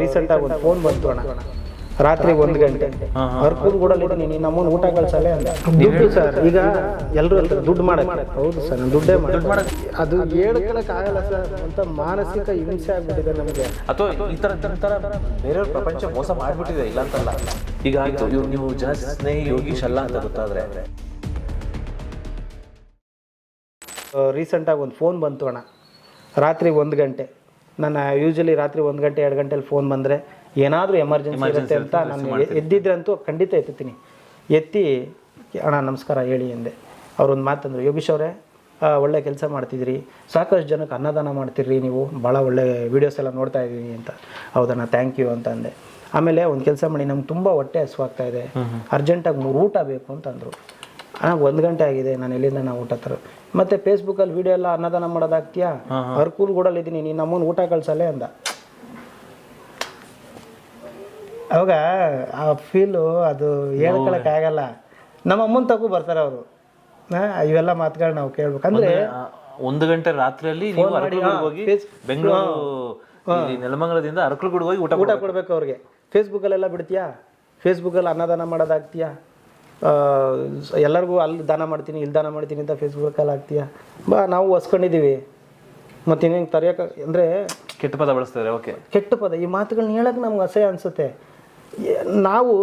ರೀಸೆಂಟಾಗಿ ಒಂದು ಫೋನ್ ಬಂತು ಅಣ್ಣ. ರಾತ್ರಿ ಒಂದು ಗಂಟೆ. ಅರ್ಕೂಲ್ ಕೂಡ ನೀನು ನಮ್ಮನ್ನು ಊಟ ಕಳ್ಸಲ್ಲ ದುಡ್ಡು ಸರ್ ಈಗ ಎಲ್ಲರೂ ಅಂತ ದುಡ್ಡು ಮಾಡಕ್ಕೆ. ಹೌದು ಸರ್ ನಾನು ದುಡ್ಡೇ ಮಾಡಿ ಅದು ಹೇಳ್ಕೊಳಕ್ ಆಗಲ್ಲ ಸರ್ ಅಂತ ಮಾನಸಿಕ ಹಿಂಸೆ ಆಗ್ಬಿಟ್ಟಿದೆ ನಮಗೆ. ಅಥವಾ ಈ ತರ ತರ ಬೇರೆಯವ್ರ ಪ್ರಪಂಚ ಮೋಸ ಮಾಡ್ಬಿಟ್ಟಿದೆ ಇಲ್ಲ ಅಂತಲ್ಲ ಈಗ ಆಯ್ತು ಇವ್ರು ನೀವು ಜನ ಸ್ನೇಹಿ ಯೋಗೀಶ್ ಅಲ್ಲ ಅಂತ ಗೊತ್ತಾದ್ರೆ. ರೀಸೆಂಟಾಗಿ ಒಂದು ಫೋನ್ ಬಂತು ಅಣ್ಣ. ರಾತ್ರಿ ಒಂದು ಗಂಟೆ. ನನ್ನ ಯೂಶಲಿ ರಾತ್ರಿ ಒಂದು ಗಂಟೆ ಎರಡು ಗಂಟೆಲಿ ಫೋನ್ ಬಂದರೆ ಏನಾದರೂ ಎಮರ್ಜೆನ್ಸಿ ಇರುತ್ತೆ ಅಂತ ನಾನು ಎದ್ದಿದ್ರಂತೂ ಖಂಡಿತ ಎತ್ತುತ್ತೀನಿ. ಎತ್ತಿ ಅಣ್ಣ ನಮಸ್ಕಾರ ಹೇಳಿ ಎಂದೆ ಅವ್ರೊಂದು ಮಾತಂದರು ಯೋಗೀಶ್ ಅವರೇ ಒಳ್ಳೆ ಕೆಲಸ ಮಾಡ್ತಿದ್ರಿ. ಸಾಕಷ್ಟು ಜನಕ್ಕೆ ಅನ್ನದಾನ ಮಾಡ್ತಿರ್ರಿ ನೀವು. ಭಾಳ ಒಳ್ಳೆ ವೀಡಿಯೋಸ್ ಎಲ್ಲ ನೋಡ್ತಾ ಇದ್ದೀನಿ ಅಂತ. ಹೌದಣ್ಣ ಥ್ಯಾಂಕ್ ಯು ಅಂತ ಅಂದೆ. ಆಮೇಲೆ ಒಂದು ಕೆಲಸ ಮಾಡಿ ನಮ್ಗೆ ತುಂಬ ಹೊಟ್ಟೆ ಹಸುವಾಗ್ತಾ ಇದೆ. ಅರ್ಜೆಂಟಾಗಿ ಮೂರು ಊಟ ಬೇಕು ಅಂತಂದರು ಅಣ್ಣ ಒಂದು ಗಂಟೆ ಆಗಿದೆ ನಾನು ಎಲ್ಲಿಂದ ನಾವು ಊಟ ತರ? ಮತ್ತೆ ಫೇಸ್ಬುಕ್ಕಲ್ಲಿ ವಿಡಿಯೋ ಎಲ್ಲ ಅನ್ನದಾನ ಮಾಡೋದಾಗ್ತೀಯಾ ಅರ್ಕೂಲ್ ಗೂಡಲ್ಲಿ ಇದ್ದೀನಿ ನೀನು ನಮ್ಮನ್ನು ಊಟ ಕಳ್ಸಲ್ಲೇ ಅಂದ. ಅವಾಗ ಆ ಫೀಲು ಅದು ಹೇಳ್ಕೊಳಕ್ ಆಗಲ್ಲ. ನಮ್ಮ ಅಮ್ಮನ ತಗೋ ಬರ್ತಾರೆ ಅವರು. ಇವೆಲ್ಲ ಮಾತುಗಳು ನಾವು ಕೇಳ್ಬೇಕು. ಅಂದ್ರೆ ಆ, ಒಂದು ಗಂಟೆ ರಾತ್ರಿಯಲ್ಲಿ ಹೋಗಿ ಬೆಂಗಳೂರು ನೆಲಮಂಗಲದಿಂದ ಅರಕಲಗೂಡಿಗೆ ಹೋಗಿ ಊಟ ಊಟ ಕೊಡ್ಬೇಕು. ಅವ್ರಿಗೆ. ಫೇಸ್ಬುಕ್ಕಲ್ಲೆಲ್ಲ ಬಿಡ್ತೀಯಾ? ಫೇಸ್ಬುಕ್ಕಲ್ಲಿ ಅನ್ನದಾನ ಮಾಡೋದಾಗ್ತೀಯಾ ಆ, ಎಲ್ಲರಿಗೂ ಅಲ್ಲಿ ದಾನ ಮಾಡ್ತೀನಿ ಇಲ್ಲಿ ದಾನ ಮಾಡ್ತೀನಿ ಅಂತ ಫೇಸ್ಬುಕ್ಕಲ್ಲಿ ಹಾಕ್ತೀಯಾ? ಬಾ ನಾವು ಹೊಸ್ಕೊಂಡಿದ್ದೀವಿ. ಮತ್ತು ಇನ್ನೇನು ತರೆಯೋಕೆ ಅಂದರೆ ಕೆಟ್ಟ ಪದ ಬಳಸ್ತಾರೆ ಓಕೆ ಕೆಟ್ಟ ಪದ ಈ ಮಾತುಗಳನ್ನ ಹೇಳೋಕೆ ನಮ್ಗೆ ಅಸಹ್ಯ ಅನಿಸುತ್ತೆ. ನಾವು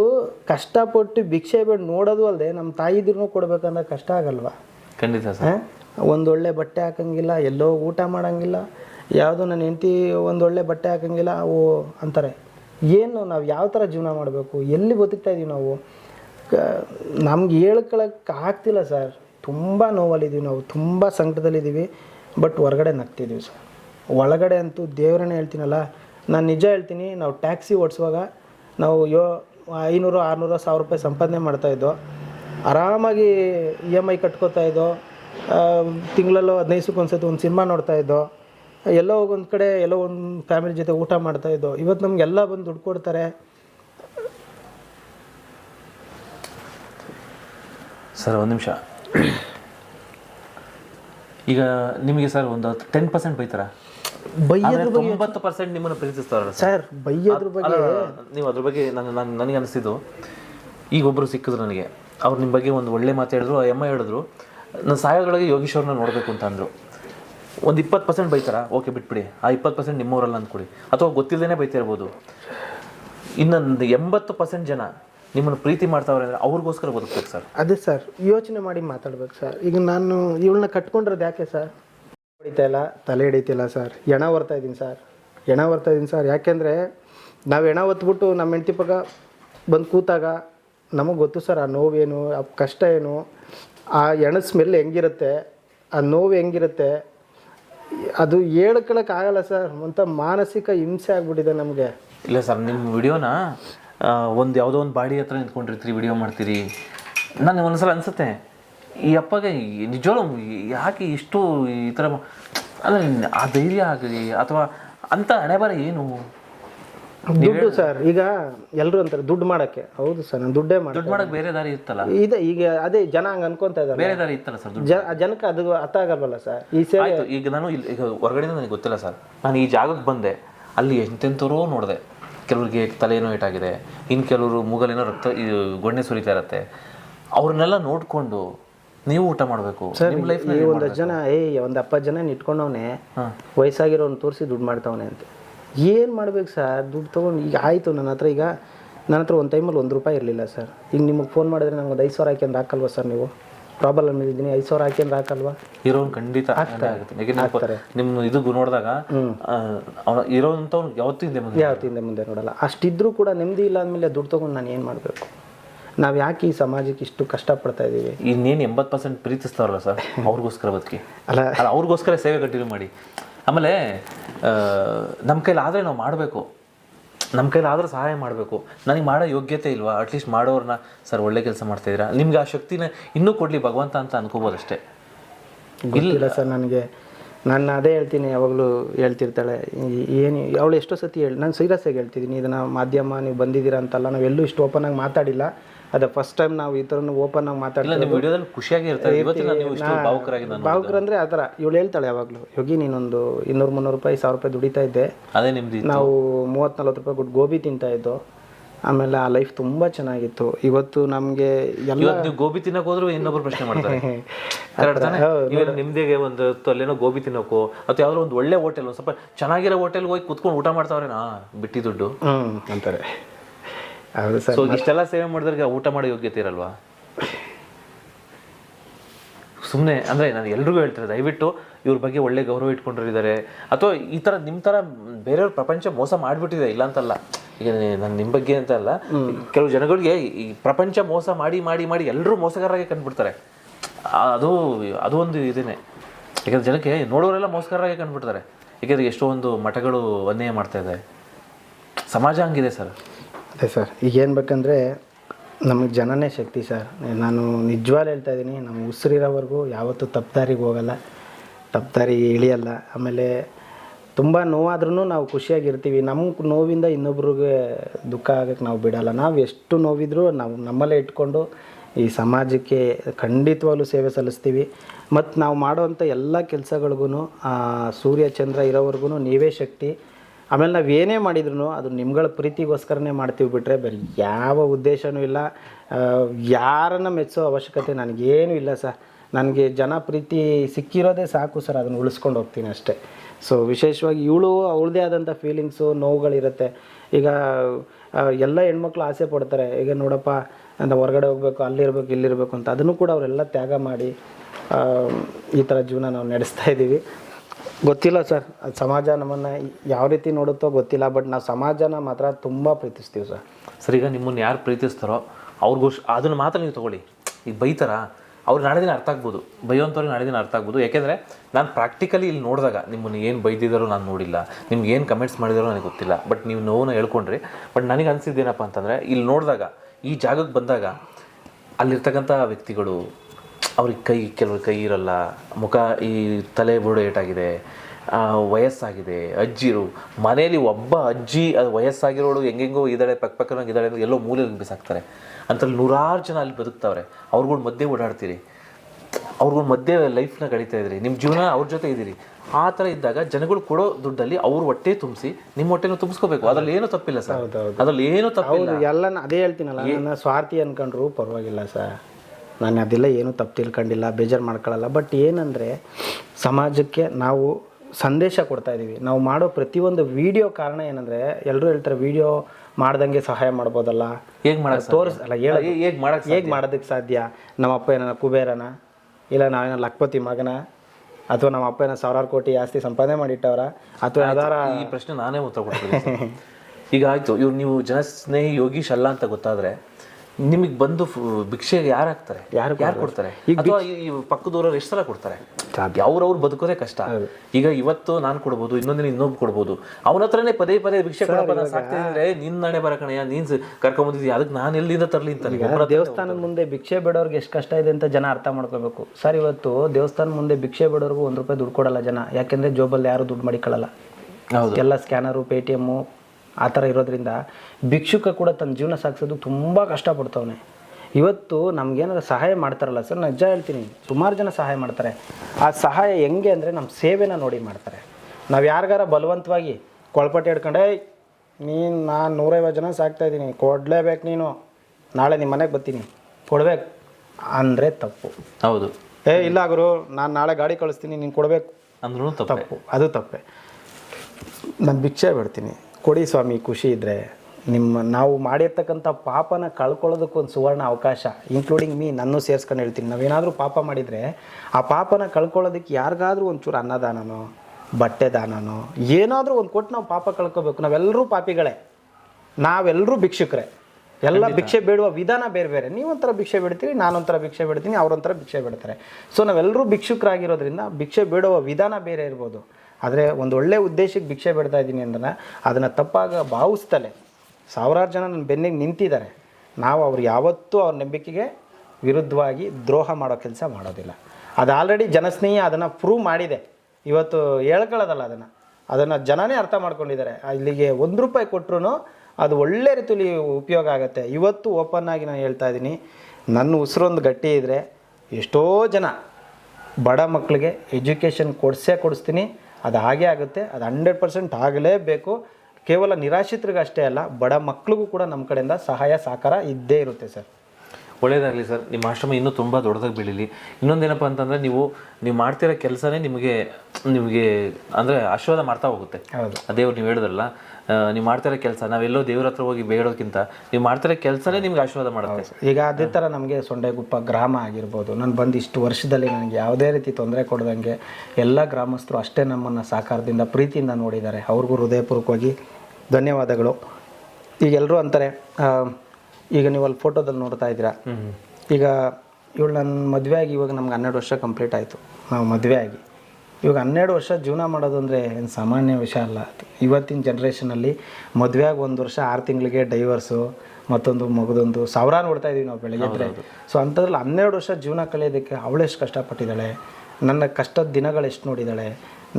ಕಷ್ಟಪಟ್ಟು ಭಿಕ್ಷೆ ಬೇಡ ನೋಡೋದು ಅಲ್ಲದೆ ನಮ್ಮ ತಾಯಿದಿರ್ನೂ ಕೊಡ್ಬೇಕಂದ್ರೆ ಕಷ್ಟ ಆಗಲ್ವಾ? ಖಂಡಿತ ಸರ್. ಒಂದೊಳ್ಳೆ ಬಟ್ಟೆ ಹಾಕಂಗಿಲ್ಲ ಎಲ್ಲೋ ಊಟ ಮಾಡೋಂಗಿಲ್ಲ ಯಾವುದೋ ನನ್ನ ಹೆಂಡತಿ ಒಂದೊಳ್ಳೆ ಬಟ್ಟೆ ಹಾಕಂಗಿಲ್ಲ ಅವು ಅಂತಾರೆ. ಏನು ನಾವು ಯಾವ ಥರ ಜೀವನ ಮಾಡಬೇಕು? ಎಲ್ಲಿ ಬದುಕ್ತಾ ಇದೀವಿ ನಾವು? ನಮ್ಗೆ ಹೇಳ್ಕೊಳಕ್ಕೆ ಆಗ್ತಿಲ್ಲ ಸರ್. ತುಂಬ ನೋವಲ್ಲಿದ್ದೀವಿ ನಾವು, ತುಂಬ ಸಂಕಟದಲ್ಲಿದ್ದೀವಿ ಬಟ್ ಹೊರಗಡೆ ನಗ್ತಿದ್ದೀವಿ ಸರ್. ಒಳಗಡೆ ಅಂತೂ ದೇವರನ್ನೇ ಹೇಳ್ತೀನಲ್ಲ, ನಾನು ನಿಜ ಹೇಳ್ತೀನಿ, ನಾವು ಟ್ಯಾಕ್ಸಿ ಓಡಿಸುವಾಗ ನಾವು ಯೋ, ಐನೂರು, ಆರುನೂರು, ಸಾವಿರ ರೂಪಾಯಿ ಸಂಪಾದನೆ ಮಾಡ್ತಾಯಿದ್ದೋ ಆರಾಮಾಗಿ ಇ ಎಂ ಐ ಕಟ್ಕೋತಾ ಇದ್ದೋ ತಿಂಗಳಲ್ಲೋ ಹದಿನೈದು ಒಂದ್ಸತಿ ಒಂದು ಸಿನಿಮಾ ನೋಡ್ತಾ ಇದ್ದೋ, ಎಲ್ಲೋ ಒಂದು ಕಡೆ ಎಲ್ಲೋ ಒಂದು ಫ್ಯಾಮಿಲಿ ಜೊತೆ ಊಟ ಮಾಡ್ತಾಯಿದ್ದೋ ಇವತ್ತು ನಮಗೆಲ್ಲ ಬಂದು ದುಡ್ಡು ಕೊಡ್ತಾರೆ. ಸರ್ ಒಂದು ನಿಮಿಷ. ಈಗ ನಿಮಗೆ ಸರ್ ಒಂದು ಟೆನ್ ಪರ್ಸೆಂಟ್ ಬೈತಾರ? ಬೈಯೋದ್ರ ಬಗ್ಗೆ ತೊಂಬತ್ತು ಪರ್ಸೆಂಟ್ ನಿಮ್ಮನ್ನು ಪ್ರೀತಿಸ್ತಾರಲ್ಲ ಸರ್. ಸರ್ ಬೈಯೋದ್ರ ಬಗ್ಗೆ ನೀವು ಅದ್ರ ಬಗ್ಗೆ ನಾನು ನಾನು ನನಗೆ ಅನಿಸಿದ್ದು ಈಗ ಒಬ್ಬರು ಸಿಕ್ಕಿದ್ರು ನನಗೆ. ಅವ್ರು ನಿಮ್ಮ ಬಗ್ಗೆ ಒಂದು ಒಳ್ಳೆ ಮಾತು ಹೇಳಿದ್ರು ಆ ಅಮ್ಮ ಹೇಳಿದ್ರು ನಾನು ಸಾಯೋದ್ರೊಳಗೆ ಯೋಗೀಶ್ವರನ ನೋಡಬೇಕು ಅಂತ ಅಂದರು. ಒಂದು ಇಪ್ಪತ್ತು ಪರ್ಸೆಂಟ್ ಬೈತಾರ? ಓಕೆ ಬಿಟ್ಬಿಡಿ. ಆ ಇಪ್ಪತ್ತು ಪರ್ಸೆಂಟ್ ನಿಮ್ಮವರಲ್ಲ ಅಂದ್ಕೊಡಿ. ಅಥವಾ ಗೊತ್ತಿಲ್ಲದೇ ಬೈತಿರ್ಬೋದು ಇನ್ನೊಂದು ಎಂಬತ್ತು ಪರ್ಸೆಂಟ್ ಜನ ನಿಮ್ಮನ್ನು ಪ್ರೀತಿ ಮಾಡ್ತಾವ್ರೆ ಅಂದರೆ ಅವ್ರಿಗೋಸ್ಕರ ಬದುಕ್ಬೇಕು ಸರ್. ಅದೇ ಸರ್ ಯೋಚನೆ ಮಾಡಿ ಮಾತಾಡ್ಬೇಕು ಸರ್. ಈಗ ನಾನು ಇವಳನ್ನ ಕಟ್ಕೊಂಡಿರೋದು ಯಾಕೆ ಸರ್? ಹೊಡಿತಾ ಇಲ್ಲ ತಲೆ ಹಿಡಿತಿಲ್ಲ ಸರ್. ಹೆಣ ಹೊರ್ತಾ ಇದ್ದೀನಿ ಸರ್. ಹೆಣ ಹೊರ್ತಾ ಇದ್ದೀನಿ ಸರ್. ಯಾಕೆಂದರೆ ನಾವು ಎಣ ಹೊತ್ಬಿಟ್ಟು ನಮ್ಮ ಹೆಂಡತಿ ಪಕ್ಕ ಬಂದು ಕೂತಾಗ ನಮಗೆ ಗೊತ್ತು ಸರ್ ಆ ನೋವೇನು ಆ ಕಷ್ಟ ಏನು ಆ ಎಣ ಸ್ಮೆಲ್ ಹೆಂಗಿರುತ್ತೆ ಆ ನೋವು ಹೆಂಗಿರುತ್ತೆ ಅದು ಹೇಳ್ಕೊಳಕ್ಕೆ ಆಗಲ್ಲ ಸರ್. ಅಂತ ಮಾನಸಿಕ ಹಿಂಸೆ ಆಗ್ಬಿಟ್ಟಿದೆ ನಮಗೆ. ಇಲ್ಲ ಸರ್ ನಿಮ್ಮ ವಿಡಿಯೋನ ಒಂದು ಯಾವುದೋ ಒಂದು ಬಾಡಿ ಹತ್ರ ನಿಂತ್ಕೊಂಡಿರ್ತೀರಿ ವಿಡಿಯೋ ಮಾಡ್ತೀರಿ. ನನಗೆ ಒಂದ್ಸಲ ಅನ್ಸುತ್ತೆ ಈ ಅಪ್ಪಗೆ ನಿಜವಾಗ್ಲೂ ಯಾಕೆ ಇಷ್ಟು ಈ ಥರ ಅಂದರೆ ಆ ಧೈರ್ಯ ಆಗಲಿ ಅಥವಾ ಅಂತ ಹಣೆ ಬರ ಏನು ದುಡ್ಡು ಸರ್ ಈಗ ಎಲ್ಲರೂ ಅಂತಾರೆ ದುಡ್ಡು ಮಾಡೋಕ್ಕೆ. ಹೌದು ಸರ್ ನಾನು ದುಡ್ಡೇ ಮಾಡಿ ದುಡ್ಡು ಮಾಡಕ್ಕೆ ಬೇರೆ ದಾರಿ ಇತ್ತಲ್ಲ? ಇದೆ ಈಗ ಅದೇ ಜನ ಹಂಗೆ ಅನ್ಕೊಂತ ಇದ್ದಾರೆ. ಬೇರೆ ದಾರಿ ಇತ್ತಲ್ಲ ಸರ್ ಜನಕ್ಕೆ ಅದು ಅರ್ಥ ಆಗಲ್ವಲ್ಲ ಸರ್? ಈ ಸೇವೆ ಈಗ ನಾನು ಇಲ್ಲಿ ಈಗ ಹೊರಗಡೆಯಿಂದ ನನಗೆ ಗೊತ್ತಿಲ್ಲ ಸರ್. ನಾನು ಈ ಜಾಗಕ್ಕೆ ಬಂದೆ ಅಲ್ಲಿ ಎಂತೆಂಥವರೋ ನೋಡಿದೆ. ಕೆಲವ್ರಿಗೆ ತಲೆನೋ ಏಟಾಗಿದೆ ಇನ್ನು ಕೆಲವರು ಮೂಗಲೇನೋ ರಕ್ತ ಇದು ಗೊಣ್ಣೆ ಸುರಿತಾ ಇರತ್ತೆ. ಅವ್ರನ್ನೆಲ್ಲ ನೋಡಿಕೊಂಡು ನೀವು ಊಟ ಮಾಡಬೇಕು. ನಿಮ್ಮ ಲೈಫ್ ಒಂದು ಜನ ಏಯ್ ಒಂದು ಅಪ್ಪ ಜನ ಇಟ್ಕೊಂಡವನೆ ವಯಸ್ಸಾಗಿರೋನು ತೋರಿಸಿ ದುಡ್ಡು ಮಾಡ್ತಾವನೆ ಅಂತ. ಏನು ಮಾಡ್ಬೇಕು ಸರ್? ದುಡ್ಡು ತೊಗೊಂಡು ಈಗ ಆಯಿತು ನನ್ನ ಹತ್ರ ಈಗ ನನ್ನ ಹತ್ರ ಒಂದು ಟೈಮಲ್ಲಿ ಒಂದು ರೂಪಾಯಿ ಇರಲಿಲ್ಲ ಸರ್. ಈಗ ನಿಮಗೆ ಫೋನ್ ಮಾಡಿದ್ರೆ ನಮ್ಗೆ ಒಂದು ಐದು ಸಾವಿರ ಹಾಕ್ಯಂದು ಹಾಕಲ್ವ ಸರ್ ನೀವು? ಪ್ರಾಬ್ಲಮ್ ಇದ್ದೀನಿ ಐದು ಸಾವಿರ ಹಾಕಿಂದ್ರೆ ಹಾಕಲ್ವಾ? ಹೀರೋನ್ ಖಂಡಿತ ಆಗುತ್ತೆ. ನಿಮ್ಮ ಇದು ನೋಡಿದಾಗ ಅವನ ಹೀರೋ ಅಂತ ಯಾವತ್ತೂ ಹಿಂದೆ ಮುಂದೆ ಯಾವತ್ತಿಂದ ತಿಂದೆ ಮುಂದೆ ನೋಡಲ್ಲ. ಅಷ್ಟಿದ್ರೂ ಕೂಡ ನೆಮ್ಮದಿ ಇಲ್ಲ ಅಂದಮೇಲೆ ದುಡ್ಡು ತೊಗೊಂಡು ನಾನು ಏನು ಮಾಡಬೇಕು? ನಾವು ಯಾಕೆ ಈ ಸಮಾಜಕ್ಕೆ ಇಷ್ಟು ಕಷ್ಟಪಡ್ತಾ ಇದ್ದೀವಿ ಇನ್ನೇನು ಎಂಬತ್ತು ಪರ್ಸೆಂಟ್ ಪ್ರೀತಿಸ್ತಾರಲ್ಲ ಸರ್ ಅವ್ರಿಗೋಸ್ಕರ ಬದುಕಿ. ಅಲ್ಲ. ಅಲ್ಲ ಅವ್ರಿಗೋಸ್ಕರ ಸೇವೆ ಕಂಟಿನ್ಯೂ ಮಾಡಿ. ಆಮೇಲೆ ನಮ್ಮ ಕೈಲಿ ಆದರೆ ನಾವು ಮಾಡಬೇಕು. ನಮ್ಮ ಕೈಲಿ ಆದರೂ ಸಹಾಯ ಮಾಡಬೇಕು. ನನಗೆ ಮಾಡೋ ಯೋಗ್ಯತೆ ಇಲ್ವಾ? ಅಟ್ಲೀಸ್ಟ್ ಮಾಡೋರನ್ನ ಸರ್, ಒಳ್ಳೆ ಕೆಲಸ ಮಾಡ್ತಾಯಿದ್ದೀರಾ ನಿಮ್ಗೆ ಆ ಶಕ್ತಿನ ಇನ್ನೂ ಕೊಡಲಿ ಭಗವಂತ ಅಂತ ಅನ್ಕೋಬೋದು ಅಷ್ಟೇ ಇಲ್ಲ ಸರ್ ನನಗೆ. ನಾನು ಅದೇ ಹೇಳ್ತೀನಿ, ಯಾವಾಗಲೂ ಹೇಳ್ತಿರ್ತಾಳೆ. ಏನು, ಅವಳು ಎಷ್ಟೋ ಸತಿ ಹೇಳಿ, ನಾನು ಸೀರಿಯಸ್ಸಾಗಿ ಹೇಳ್ತಿದ್ದೀನಿ, ಇದನ್ನು ಮಾಧ್ಯಮ, ನೀವು ಬಂದಿದ್ದೀರಾ ಅಂತಲ್ಲ. ನಾವೆಲ್ಲೂ ಇಷ್ಟು ಓಪನ್ ಆಗಿ ಮಾತಾಡಿಲ್ಲ. ಅದೇ ಫಸ್ಟ್ ಟೈಮ್ ನಾವು ಈ ತರ ಓಪನ್ ಆಗಿ ಮಾತಾಡ್ತೀವಿ ಖುಷಿಯಾಗಿ ಇರ್ತಾರೆ ಇವತ್ತಿನ ನೀವು ಇಷ್ಟು ಭಾವುಕರಾಗಿ ನಾನು ಭಾವುಕರಂದ್ರೆ ಆ ಥರ. ಇವಳು ಹೇಳ್ತಾಳೆ ಯಾವಾಗಲೂ ಯೋಗಿ ನೀನೊಂದು ಇನ್ನೂರು ಮುನ್ನೂರು ರೂಪಾಯಿ ಸಾವಿರ ರೂಪಾಯಿ ದುಡಿತಾ ಇದ್ದೆ. ಅದೇ ನಿಮ್ದು ನಾವು ಮೂವತ್ತು ನಲ್ವತ್ತು ರೂಪಾಯಿ ಕೊಟ್ಟು ಗೋಬಿ ತಿಂತಾ ಇದ್ದೋ ಆಮೇಲೆ ಆ ಲೈಫ್ ತುಂಬಾ ಚೆನ್ನಾಗಿತ್ತು. ಇವತ್ತು ನಮಗೆ ಎಲ್ಲ ನೀವು ಗೋಬಿ ತಿನ್ನಕ್ ಹೋದ್ರು ಇನ್ನೊಬ್ರು ಪ್ರಶ್ನೆ ಮಾಡ್ತಾರೆ. ನಿಮ್ದೇ ನಿಮ್ದಿಗೆ ಒಂದು ಅಲ್ಲೇನೋ ಗೋಬಿ ತಿನ್ನೋಕು ಅಥವಾ ಯಾವ್ದಾದ್ರು ಒಂದು ಒಳ್ಳೆ ಹೋಟೆಲ್ ಒಂದು ಸ್ವಲ್ಪ ಚೆನ್ನಾಗಿರೋ ಹೋಟೆಲ್ ಹೋಗಿ ಕುತ್ಕೊಂಡು ಊಟ ಮಾಡ್ತಾವ್ರೇನಾ? ಬಿಟ್ಟಿ ದುಡ್ಡು. ಹ್ಮ್ ಅಂತಾರೆ. ಹೌದು ಸರ್ ಸೊ ಇಷ್ಟೆಲ್ಲ ಸೇವೆ ಮಾಡಿದ್ರೆ ಊಟ ಮಾಡೋ ಯೋಗ್ಯತೆ ಇರಲ್ವಾ? ಸುಮ್ಮನೆ ಅಂದರೆ ನಾನು ಎಲ್ರಿಗೂ ಹೇಳ್ತಾರೆ ದಯವಿಟ್ಟು ಇವ್ರ ಬಗ್ಗೆ ಒಳ್ಳೆ ಗೌರವ ಇಟ್ಕೊಂಡಿದ್ದಾರೆ ಅಥವಾ ಈ ಥರ ನಿಮ್ಮ ಥರ ಬೇರೆಯವ್ರ ಪ್ರಪಂಚ ಮೋಸ ಮಾಡಿಬಿಟ್ಟಿದೆ ಇಲ್ಲ ಅಂತಲ್ಲ. ಈಗ ನಾನು ನಿಮ್ಮ ಬಗ್ಗೆ ಅಂತ ಅಲ್ಲ ಕೆಲವು ಜನಗಳಿಗೆ ಈ ಪ್ರಪಂಚ ಮೋಸ ಮಾಡಿ ಮಾಡಿ ಮಾಡಿ ಎಲ್ಲರೂ ಮೋಸಗಾರರಾಗಿ ಕಂಡುಬಿಡ್ತಾರೆ. ಅದು ಅದು ಒಂದು ಇದೇನೆ. ಯಾಕಂದ್ರೆ ಜನಕ್ಕೆ ನೋಡೋರೆಲ್ಲ ಮೋಸಗಾರರಾಗಿ ಕಂಡುಬಿಡ್ತಾರೆ. ಯಾಕಂದ್ರೆ ಎಷ್ಟೊಂದು ಮಠಗಳು ಅನ್ಯಾಯ ಮಾಡ್ತಾ ಇದೆ. ಸಮಾಜ ಹಂಗಿದೆ ಸರ್. ಅದೇ ಸರ್ ಈಗ ಏನು ಬೇಕಂದರೆ ನಮಗೆ ಜನನೇ ಶಕ್ತಿ ಸರ್. ನಾನು ನಿಜವಾಗ್ಲೂ ಹೇಳ್ತಾ ಇದ್ದೀನಿ ನಮ್ಮ ಉಸಿರಿರೋವರೆಗೂ ಯಾವತ್ತೂ ತಪ್ಪದಾರಿಗೆ ಹೋಗಲ್ಲ ತಪ್ಪದಾರಿ ಇಳಿಯಲ್ಲ. ಆಮೇಲೆ ತುಂಬ ನೋವಾದ್ರೂ ನಾವು ಖುಷಿಯಾಗಿರ್ತೀವಿ. ನಮ್ಮ ನೋವಿಂದ ಇನ್ನೊಬ್ರಿಗೆ ದುಃಖ ಆಗೋಕ್ಕೆ ನಾವು ಬಿಡಲ್ಲ. ನಾವು ಎಷ್ಟು ನೋವಿದ್ರೂ ನಾವು ನಮ್ಮಲ್ಲೇ ಇಟ್ಕೊಂಡು ಈ ಸಮಾಜಕ್ಕೆ ಖಂಡಿತವಾಗ್ಲೂ ಸೇವೆ ಸಲ್ಲಿಸ್ತೀವಿ. ಮತ್ತು ನಾವು ಮಾಡೋವಂಥ ಎಲ್ಲ ಕೆಲಸಗಳಿಗೂ ಸೂರ್ಯ ಚಂದ್ರ ಇರೋವರೆಗೂ ನೀವೇ ಶಕ್ತಿ. ಆಮೇಲೆ ನಾವು ಏನೇ ಮಾಡಿದ್ರು ಅದು ನಿಮ್ಗಳ ಪ್ರೀತಿಗೋಸ್ಕರನೇ ಮಾಡ್ತೀವಿ ಬಿಟ್ಟರೆ ಬೇರೆ ಯಾವ ಉದ್ದೇಶವೂ ಇಲ್ಲ. ಯಾರನ್ನು ಮೆಚ್ಚೋ ಅವಶ್ಯಕತೆ ನನಗೇನು ಇಲ್ಲ ಸರ್. ನನಗೆ ಜನ ಪ್ರೀತಿ ಸಿಕ್ಕಿರೋದೇ ಸಾಕು ಸರ್, ಅದನ್ನು ಉಳಿಸ್ಕೊಂಡು ಹೋಗ್ತೀನಿ ಅಷ್ಟೇ. ಸೊ ವಿಶೇಷವಾಗಿ ಇವಳು ಅವಳದೇ ಆದಂಥ ಫೀಲಿಂಗ್ಸು ನೋವುಗಳಿರುತ್ತೆ. ಈಗ ಎಲ್ಲ ಹೆಣ್ಮಕ್ಳು ಆಸೆ ಪಡ್ತಾರೆ. ಈಗ ನೋಡಪ್ಪ ಅಂತ ಹೊರಗಡೆ ಹೋಗ್ಬೇಕು, ಅಲ್ಲಿರಬೇಕು, ಇಲ್ಲಿರಬೇಕು ಅಂತ. ಅದನ್ನು ಕೂಡ ಅವರೆಲ್ಲ ತ್ಯಾಗ ಮಾಡಿ ಈ ಥರ ಜೀವನ ನಾವು ನಡೆಸ್ತಾ ಇದ್ದೀವಿ. ಗೊತ್ತಿಲ್ಲ ಸರ್. ಅದು ಸಮಾಜ ನಮ್ಮನ್ನು ಯಾವ ರೀತಿ ನೋಡುತ್ತೋ ಗೊತ್ತಿಲ್ಲ, ಬಟ್ ನಾವು ಸಮಾಜನ ಮಾತ್ರ ತುಂಬ ಪ್ರೀತಿಸ್ತೀವಿ ಸರ್. ಸರ್, ಈಗ ನಿಮ್ಮನ್ನು ಯಾರು ಪ್ರೀತಿಸ್ತಾರೋ ಅವ್ರಿಗೂ ಅದನ್ನು ಮಾತ್ರ ನೀವು ತಗೊಳ್ಳಿ. ಈಗ ಬೈತಾರ? ಅವ್ರು ನಾಳೆ ಅರ್ಥ ಆಗ್ಬೋದು. ಬೈಯೋಂಥವ್ರಿಗೆ ನಾಳೆ ಅರ್ಥ ಆಗ್ಬೋದು. ಯಾಕೆಂದರೆ ನಾನು ಪ್ರಾಕ್ಟಿಕಲಿ ಇಲ್ಲಿ ನೋಡಿದಾಗ ನಿಮ್ಮನ್ನು ಏನು ಬೈದಿದ್ದಾರೋ ನಾನು ನೋಡಿಲ್ಲ. ನಿಮ್ಗೆ ಏನು ಕಮೆಂಟ್ಸ್ ಮಾಡಿದಾರೋ ನನಗೆ ಗೊತ್ತಿಲ್ಲ. ಬಟ್ ನೀವು ನೋವನ್ನ ಹೇಳ್ಕೊಂಡ್ರಿ. ಬಟ್ ನನಗೆ ಅನಿಸಿದ್ದೇನಪ್ಪ ಅಂತಂದರೆ, ಇಲ್ಲಿ ನೋಡಿದಾಗ, ಈ ಜಾಗಕ್ಕೆ ಬಂದಾಗ ಅಲ್ಲಿರ್ತಕ್ಕಂಥ ವ್ಯಕ್ತಿಗಳು ಅವ್ರಿಗೆ ಕೈ ಕೆಲವ್ರ ಕೈ ಇರಲ್ಲ. ಮುಖ ಈ ತಲೆ ಬುಡು ಏಟಾಗಿದೆ ವಯಸ್ಸಾಗಿದೆ. ಅಜ್ಜಿರು. ಮನೆಯಲ್ಲಿ ಒಬ್ಬ ಅಜ್ಜಿ ಅದು ವಯಸ್ಸಾಗಿರೋಳು ಹೆಂಗೆಂಗೋ ಇದ್ದಾಳೆ ಪಕ್ಕ ಪಕ್ಕನಾಗ ಇದ್ದಾಳೆ ಅಂದ್ರೆ ಎಲ್ಲೋ ಮೂಲೆ ಬಿಸಾಕ್ತಾರೆ. ಅಂತಲ್ಲಿ ನೂರಾರು ಜನ ಅಲ್ಲಿ ಬದುಕ್ತಾವ್ರೆ. ಅವ್ರುಗಳ ಮಧ್ಯೆ ಓಡಾಡ್ತೀರಿ. ಅವ್ರಿಗೂ ಮಧ್ಯೆ ಲೈಫ್ನ ಕಳೀತಾ ಇದ್ದೀರಿ ನಿಮ್ಮ ಜೀವನ ಅವ್ರ ಜೊತೆ ಇದ್ದೀರಿ. ಆ ಥರ ಇದ್ದಾಗ ಜನಗಳು ಕೊಡೋ ದುಡ್ಡಲ್ಲಿ ಅವ್ರ ಹೊಟ್ಟೆ ತುಂಬಿಸಿ ನಿಮ್ಮ ಹೊಟ್ಟೆನೂ ತುಂಬಿಸ್ಕೋಬೇಕು. ಅದ್ರಲ್ಲಿ ಏನೂ ತಪ್ಪಿಲ್ಲ ಸರ್. ಅದ್ರಲ್ಲಿ ಏನೂ ತಪ್ಪಿಲ್ಲ. ಎಲ್ಲ ಅದೇ ಹೇಳ್ತೀನಲ್ಲ ಸ್ವಾರ್ಥಿ ಅನ್ಕೊಂಡ್ರು ಪರವಾಗಿಲ್ಲ ಸರ್. ನಾನು ಅದೆಲ್ಲ ಏನೂ ತಪ್ಪು ತಿಳ್ಕೊಂಡಿಲ್ಲ ಬೇಜಾರು ಮಾಡ್ಕೊಳ್ಳಲ್ಲ. ಬಟ್ ಏನಂದರೆ ಸಮಾಜಕ್ಕೆ ನಾವು ಸಂದೇಶ ಕೊಡ್ತಾ ಇದ್ದೀವಿ ನಾವು ಮಾಡೋ ಪ್ರತಿಯೊಂದು ವಿಡಿಯೋ ಕಾರಣ ಏನಂದರೆ ಎಲ್ಲರೂ ಹೇಳ್ತಾರೆ ವಿಡಿಯೋ ಮಾಡ್ದಂಗೆ ಸಹಾಯ ಮಾಡ್ಬೋದಲ್ಲ. ಹೇಗೆ ಮಾಡಕ್ ತೋರಿಸಲ್ಲ ಹೇಳಿ ಹೇಳ ಹೇಗೆ ಮಾಡೋಕ್ಕೆ ಹೇಗೆ ಮಾಡೋದಕ್ಕೆ ಸಾಧ್ಯ? ನಮ್ಮ ಅಪ್ಪ ಏನಾರ ಕುಬೇರನ? ಇಲ್ಲ ನಾವೇನ ಲಕ್ಪತಿ ಮಗನ? ಅಥವಾ ನಮ್ಮ ಅಪ್ಪ ಏನೋ ಸಾವಿರಾರು ಕೋಟಿ ಆಸ್ತಿ ಸಂಪಾದನೆ ಮಾಡಿಟ್ಟವರ? ಅಥವಾ ಯಾವ್ದಾರ ಈ ಪ್ರಶ್ನೆ ನಾನೇ ಉತ್ತರ ಕೊಡ್ತೀನಿ ಈಗ ಆಯ್ತು ಇವ್ರು ನೀವು ಜನಸ್ನೇಹಿ ಯೋಗೀಶ್ ಅಲ್ಲ ಅಂತ ಗೊತ್ತಾದ್ರೆ ನಿಮಗೆ ಬಂದು ಭಿಕ್ಷೆ ಭಿಕ್ಷೆಗೆ ಯಾರು ಹಾಕ್ತಾರೆ? ಯಾರು ಯಾರು ಕೊಡ್ತಾರೆ? ಅಥವಾ ಈ ಪಕ್ಕದವ್ರವ್ರು ಎಷ್ಟು ಸಲ ಕೊಡ್ತಾರೆ? ಅವ್ರವ್ರು ಬದುಕೋದೇ ಕಷ್ಟ. ಈಗ ಇವತ್ತು ನಾನು ಕೊಡ್ಬೋದು ಇನ್ನೊಂದಿನ ಇನ್ನೊಬ್ಬ ಕೊಡ್ಬೋದು. ಅವನ ಹತ್ರನೇ ಪದೇ ಪದೇ ಭಿಕ್ಷೆ ಸಾಕ್ತಿದ್ರೆ ನಿನ್ ನಾಳೆ ಬರ ಕಣಯ್ಯ ನೀನ್ ಕರ್ಕೊಂಡ್ ಕರ್ಕೊಂಬಂದಿದ್ಯಾ ಅದಕ್ಕೆ ನಾನು ಎಲ್ಲಿಂದ ತರಲಿ ಅಂತ ದೇವಸ್ಥಾನದ ಮುಂದೆ ಭಿಕ್ಷೆ ಬೇಡೋರ್ಗೆ ಎಷ್ಟು ಕಷ್ಟ ಇದೆ ಅಂತ ಜನ ಅರ್ಥ ಮಾಡ್ಕೋಬೇಕು. ಸರ್ ಇವತ್ತು ದೇವಸ್ಥಾನ ಮುಂದೆ ಭಿಕ್ಷೆ ಬೇಡೋರ್ಗೂ ಒಂದು ರೂಪಾಯಿ ದುಡ್ಡು ಕೊಡಲ್ಲ ಜನ. ಯಾಕೆಂದ್ರೆ ಜೋಬಲ್ಲಿ ಯಾರು ದುಡ್ಡು ಮಾಡಿಕೊಳ್ಳಲ್ಲ. ಹೌದು. ಎಲ್ಲ ಸ್ಕ್ಯಾನರು ಪೇ ಟಿ ಎಮ್ಮು ಆ ಥರ ಇರೋದ್ರಿಂದ ಭಿಕ್ಷುಕ ಕೂಡ ತನ್ನ ಜೀವನ ಸಾಗಿಸೋದು ತುಂಬ ಕಷ್ಟಪಡ್ತವನೆ. ಇವತ್ತು ನಮಗೇನಾದ್ರು ಸಹಾಯ ಮಾಡ್ತಾರಲ್ಲ ಸರ್ ನಾನು ನಿಜ ಹೇಳ್ತೀನಿ ಸುಮಾರು ಜನ ಸಹಾಯ ಮಾಡ್ತಾರೆ. ಆ ಸಹಾಯ ಹೆಂಗೆ ಅಂದರೆ ನಮ್ಮ ಸೇವೆನ ನೋಡಿ ಮಾಡ್ತಾರೆ. ನಾವು ಯಾರಿಗಾರ ಬಲವಂತವಾಗಿ ಕೊಳಪಟ್ಟೆ ಹಿಡ್ಕೊಂಡೆ ನೀನು ನಾನು ನೂರೈವತ್ತು ಜನ ಸಾಕ್ತಾ ಇದ್ದೀನಿ ಕೊಡಲೇಬೇಕು ನೀನು ನಾಳೆ ನಿಮ್ಮ ಮನೆಗೆ ಬರ್ತೀನಿ ಕೊಡಬೇಕು. ಅಂದರೆ ತಪ್ಪು. ಹೌದು. ಏ ಇಲ್ಲ ಗುರು ನಾನು ನಾಳೆ ಗಾಡಿ ಕಳಿಸ್ತೀನಿ ನೀನು ಕೊಡಬೇಕು. ಅಂದ್ರೂ ತಪ್ಪು ಅದು ತಪ್ಪೆ. ನಾನು ಭಿಕ್ಷೆ ಬಿಡ್ತೀನಿ. ಕೊಡಿ ಸ್ವಾಮಿ ಖುಷಿ ಇದ್ದರೆ ನಿಮ್ಮ ನಾವು ಮಾಡಿರ್ತಕ್ಕಂಥ ಪಾಪನ ಕಳ್ಕೊಳ್ಳೋದಕ್ಕೆ ಒಂದು ಸುವರ್ಣ ಅವಕಾಶ ಇನ್ಕ್ಲೂಡಿಂಗ್ ಮೀ ನನ್ನೂ ಸೇರಿಸ್ಕೊಂಡು ಹೇಳ್ತೀನಿ. ನಾವೇನಾದರೂ ಪಾಪ ಮಾಡಿದರೆ ಆ ಪಾಪನ ಕಳ್ಕೊಳ್ಳೋದಕ್ಕೆ ಯಾರಿಗಾದ್ರೂ ಒಂಚೂರು ಅನ್ನದಾನನೋ ಬಟ್ಟೆ ದಾನನೋ ಏನಾದರೂ ಒಂದು ಕೊಟ್ಟು ನಾವು ಪಾಪ ಕಳ್ಕೊಬೇಕು. ನಾವೆಲ್ಲರೂ ಪಾಪಿಗಳೇ. ನಾವೆಲ್ಲರೂ ಭಿಕ್ಷುಕರೇ. ಎಲ್ಲ ಭಿಕ್ಷೆ ಬೇಡುವ ವಿಧಾನ ಬೇರೆ ಬೇರೆ. ನೀವೊಂಥರ ಭಿಕ್ಷೆ ಬಿಡ್ತೀರಿ ನಾನೊಂಥರ ಭಿಕ್ಷೆ ಬಿಡ್ತೀನಿ ಅವರೊಂಥರ ಭಿಕ್ಷೆ ಬಿಡ್ತಾರೆ. ಸೊ ನಾವೆಲ್ಲರೂ ಭಿಕ್ಷುಕರಾಗಿರೋದ್ರಿಂದ ಭಿಕ್ಷೆ ಬೇಡುವ ವಿಧಾನ ಬೇರೆ ಇರ್ಬೋದು. ಆದರೆ ಒಂದು ಒಳ್ಳೆ ಉದ್ದೇಶಕ್ಕೆ ಭಿಕ್ಷೆ ಬಿಡ್ತಾ ಇದ್ದೀನಿ ಅಂದ್ರೆ ಅದನ್ನು ತಪ್ಪಾಗ ಭಾವಿಸ್ತಲೇ ಸಾವಿರಾರು ಜನ ನನ್ನ ಬೆನ್ನಿಗೆ ನಿಂತಿದ್ದಾರೆ. ನಾವು ಅವ್ರು ಯಾವತ್ತೂ ಅವ್ರ ನಂಬಿಕೆಗೆ ವಿರುದ್ಧವಾಗಿ ದ್ರೋಹ ಮಾಡೋ ಕೆಲಸ ಮಾಡೋದಿಲ್ಲ. ಅದು ಆಲ್ರೆಡಿ ಜನಸ್ನೇಹಿ ಅದನ್ನು ಪ್ರೂವ್ ಮಾಡಿದೆ. ಇವತ್ತು ಹೇಳ್ಕೊಳ್ಳೋದಲ್ಲ ಅದನ್ನು. ಅದನ್ನು ಜನನೇ ಅರ್ಥ ಮಾಡ್ಕೊಂಡಿದ್ದಾರೆ. ಇಲ್ಲಿಗೆ ಒಂದು ರೂಪಾಯಿ ಕೊಟ್ಟರು ಅದು ಒಳ್ಳೆ ರೀತಿಯಲ್ಲಿ ಉಪಯೋಗ ಆಗುತ್ತೆ. ಇವತ್ತು ಓಪನ್ ಆಗಿ ನಾನು ಹೇಳ್ತಾ ಇದ್ದೀನಿ. ನನ್ನ ಉಸಿರೊಂದು ಗಟ್ಟಿ ಇದ್ದರೆ ಎಷ್ಟೋ ಜನ ಬಡ ಮಕ್ಕಳಿಗೆ ಎಜುಕೇಷನ್ ಕೊಡಿಸೇ ಕೊಡಿಸ್ತೀನಿ. ಅದು ಹಾಗೇ ಆಗುತ್ತೆ ಅದು ಹಂಡ್ರೆಡ್ ಪರ್ಸೆಂಟ್ ಆಗಲೇಬೇಕು. ಕೇವಲ ನಿರಾಶ್ರಿತರಿಗೆ ಅಷ್ಟೇ ಅಲ್ಲ ಬಡ ಮಕ್ಕಳಿಗೂ ಕೂಡ ನಮ್ಮ ಕಡೆಯಿಂದ ಸಹಾಯ ಸಹಕಾರ ಇದ್ದೇ ಇರುತ್ತೆ ಸರ್. ಒಳ್ಳೇದಾಗಲಿ ಸರ್ ನಿಮ್ಮ ಆಶ್ರಮ ಇನ್ನೂ ತುಂಬ ದೊಡ್ಡದಾಗಿ ಬೆಳೀಲಿ. ಇನ್ನೊಂದೇನಪ್ಪ ಅಂತಂದರೆ ನೀವು ನೀವು ಮಾಡ್ತಿರೋ ಕೆಲಸನೇ ನಿಮಗೆ ನಿಮಗೆ ಅಂದರೆ ಆಶೀರ್ವಾದ ಮಾಡ್ತಾ ಹೋಗುತ್ತೆ. ಹೌದು. ದೇವ್ರು ನೀವು ಹೇಳಿದ್ರಲ್ಲ ನೀವು ಮಾಡ್ತಿರೋ ಕೆಲಸ ನಾವೆಲ್ಲೋ ದೇವ್ರ ಹತ್ರ ಹೋಗಿ ಬೇಡೋಕ್ಕಿಂತ ನೀವು ಮಾಡ್ತಿರೋ ಕೆಲಸನೇ ನಿಮ್ಗೆ ಆಶೀರ್ವಾದ ಮಾಡುತ್ತೆ. ಈಗ ಅದೇ ಥರ ನಮಗೆ ಸೊಂಡೆಗುಪ್ಪ ಗ್ರಾಮ ಆಗಿರ್ಬೋದು. ನಾನು ಬಂದು ಇಷ್ಟು ವರ್ಷದಲ್ಲಿ ನನಗೆ ಯಾವುದೇ ರೀತಿ ತೊಂದರೆ ಕೊಡದಂಗೆ ಎಲ್ಲ ಗ್ರಾಮಸ್ಥರು ಅಷ್ಟೇ ನಮ್ಮನ್ನು ಸಹಕಾರದಿಂದ ಪ್ರೀತಿಯಿಂದ ನೋಡಿದ್ದಾರೆ. ಅವ್ರಿಗೂ ಹೃದಯಪೂರ್ವಕವಾಗಿ ಧನ್ಯವಾದಗಳು. ಈಗ ಎಲ್ಲರೂ ಅಂತಾರೆ ಈಗ ನೀವು ಅಲ್ಲಿ ಫೋಟೋದಲ್ಲಿ ನೋಡ್ತಾ ಇದ್ದೀರಾ? ಈಗ ಇವಳು ನನ್ನ ಮದುವೆ ಆಗಿ ಇವಾಗ ನಮ್ಗೆ ಹನ್ನೆರಡು ವರ್ಷ ಕಂಪ್ಲೀಟ್ ಆಯಿತು. ನಾವು ಮದುವೆ ಆಗಿ. ಇವಾಗ ಹನ್ನೆರಡು ವರ್ಷ ಜೀವನ ಮಾಡೋದು ಅಂದರೆ ಏನು ಸಾಮಾನ್ಯ ವಿಷಯ ಅಲ್ಲ. ಇವತ್ತಿನ ಜನ್ರೇಷನಲ್ಲಿ ಮದುವೆ ಆಗಿ ಒಂದು ವರ್ಷ ಆರು ತಿಂಗಳಿಗೆ ಡೈವರ್ಸು ಮತ್ತೊಂದು ಮಗದೊಂದು ಸಾವಿರ ನೋಡ್ತಾ ಇದೀವಿ ನಾವು ಬೆಳಗ್ಗೆ ಇದ್ದರೆ ಸೊ ಅಂಥದ್ರಲ್ಲಿ ಹನ್ನೆರಡು ವರ್ಷ ಜೀವನ ಕಳೆಯೋದಕ್ಕೆ ಅವಳೆಷ್ಟು ಎಷ್ಟು ಕಷ್ಟಪಟ್ಟಿದ್ದಾಳೆ ನನ್ನ ಕಷ್ಟದ ದಿನಗಳು ಎಷ್ಟು ನೋಡಿದ್ದಾಳೆ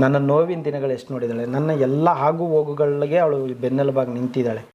ನನ್ನ ನೋವಿನ ದಿನಗಳು ಎಷ್ಟು ನೋಡಿದ್ದಾಳೆ ನನ್ನ ಎಲ್ಲ ಆಗು ಹೋಗುಗಳಿಗೆ ಅವಳು ಬೆನ್ನೆಲುಬಾಗಿ ನಿಂತಿದ್ದಾಳೆ.